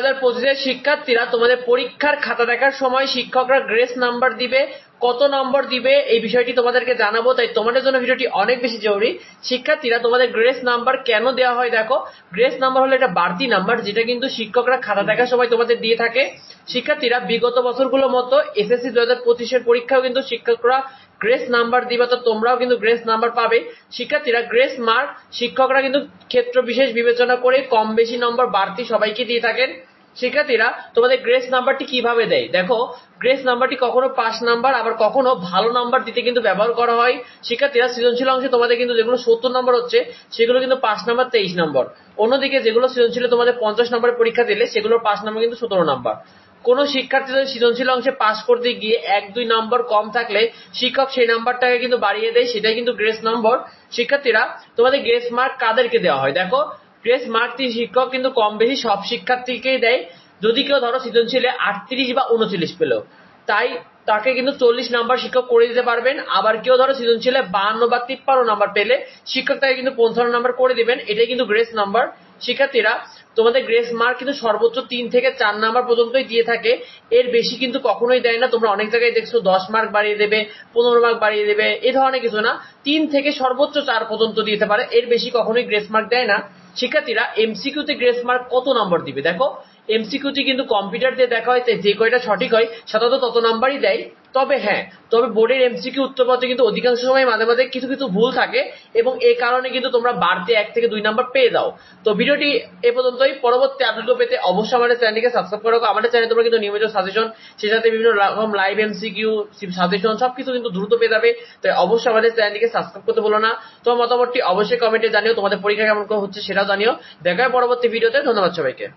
হাজার পঁচিশের শিক্ষার্থীরা তোমাদের পরীক্ষার খাতা দেখার সময় শিক্ষকরা গ্রেস নাম্বার দিবে, কত নম্বর দিবে, এই বিষয়টি তোমাদেরকে জানাব, তাই তোমাদের জন্য ভিডিওটি অনেক বেশি জরুরি। শিক্ষার্থীরা তোমাদের গ্রেস নাম্বার কেন দেওয়া হয় দেখো, গ্রেস নাম্বার হলো একটা বাড়তি নাম্বার, যেটা কিন্তু শিক্ষকরা খাতা দেখার সময় তোমাদের দিয়ে থাকে। শিক্ষার্থীরা বিগত বছরগুলো মতো এসএসসি দু হাজার পঁচিশের পরীক্ষাও কিন্তু শিক্ষকরা গ্রেস নাম্বার দিবে তো তোমরাও কিন্তু গ্রেস নাম্বার পাবে। শিক্ষার্থীরা গ্রেস মার্ক, শিক্ষকরা কিন্তু ক্ষেত্র বিশেষ বিবেচনা করে কম বেশি নম্বর বাড়তি সবাইকে দিয়ে থাকেন। শিক্ষার্থীরা, তোমাদের গ্রেস নাম্বারটি কীভাবে দেয়? দেখো গ্রেস নাম্বারটি কখনো পাস নাম্বার আবার কখনো ভালো নাম্বার দিতে কিন্তু ব্যবহার করা হয়। শিক্ষার্থীরা সৃজনশীল অংশে তোমাদের কিন্তু যেগুলো সত্তর নম্বর হচ্ছে, সেগুলো কিন্তু পাঁচ নাম্বার তেইশ নম্বর অন্যদিকে যেগুলো সৃজনশীলে তোমাদের পঞ্চাশ নম্বরের পরীক্ষা দিলে, সেগুলোর পাঁচ নাম্বার কিন্তু সতেরো নাম্বার কোনো শিক্ষার্থীদের সৃজনশীল অংশে পাস করতে গিয়ে এক, দুই নম্বর কম থাকলে, শিক্ষক সেই নাম্বারটাকে কিন্তু বাড়িয়ে দেয়, সেটাই কিন্তু গ্রেস নম্বর শিক্ষার্থীরা, তোমাদের গ্রেস মার্ক কাদেরকে দেওয়া হয়? দেখো গ্রেস মার্কটি শিক্ষক কিন্তু কম বেশি সব শিক্ষার্থীকেই দেয়। যদি কেউ ধরো সৃজনশীলে আটত্রিশ বা উনচল্লিশ পেল, তাই তাকে কিন্তু চল্লিশ নাম্বার শিক্ষক করে দিতে পারবেন। আবার কেউ ধরো সৃজনশীলে বাহান্ন বা তিপ্পান্ন নাম্বার পেলে, শিক্ষক তাকে কিন্তু পঞ্চান্ন নাম্বার করে দিবেন। এটাই কিন্তু গ্রেস নাম্বার। শিক্ষার্থীরা তোমাদের গ্রেস মার্ক কিন্তু সর্বোচ্চ তিন থেকে চার নাম্বার পর্যন্তই দিয়ে থাকে। এর বেশি কিন্তু কখনোই দেয় না। তোমরা অনেক জায়গায় দেখছ, দশ মার্ক বাড়িয়ে দেবে, পনেরো মার্ক বাড়িয়ে দেবে, এ ধরনের কিছু না। তিন থেকে সর্বোচ্চ চার পর্যন্ত দিতে পারে। এর বেশি কখনোই গ্রেস মার্ক দেয় না। শিক্ষার্থীরা এমসিকিউতে গ্রেস মার্ক কত নম্বর দিবে? দেখো এমসিকিউটি কিন্তু কম্পিউটার দিয়ে দেখা হয় যে কয়টা সঠিক হয়, সাধারণত তত নাম্বারই দেয়। তবে হ্যাঁ তবে বোর্ডের এমসিকিউ উত্তরপত্রে কিন্তু অধিকাংশ সময় মাঝে মাঝে কিছু কিছু ভুল থাকে এবং এই কারণে কিন্তু তোমরা বাড়তে এক থেকে দুই নাম্বার পেয়ে যাও। তো ভিডিওটি এ পর্যন্তই। পরবর্তী আপডেটগুলো পেতে অবশ্যই আমাদের চ্যানেলকে সাবস্ক্রাইব করে আমাদের চ্যানেলে তোমরা কিন্তু নিয়মিত সাজেশন সেই সাথে বিভিন্ন রকম লাইভ এমসিকিউ সাজেশন সবকিছু কিন্তু দ্রুত পেয়ে যাবে। তাই অবশ্যই আমাদের চ্যানেলটিকে সাবস্ক্রাইব করতে বলো না। তোমার মতামতটি অবশ্যই কমেন্টে জানিও। তোমাদের পরীক্ষা কেমন হচ্ছে সেটাও জানিও। দেখা হয় পরবর্তী ভিডিওতে। ধন্যবাদ সবাইকে।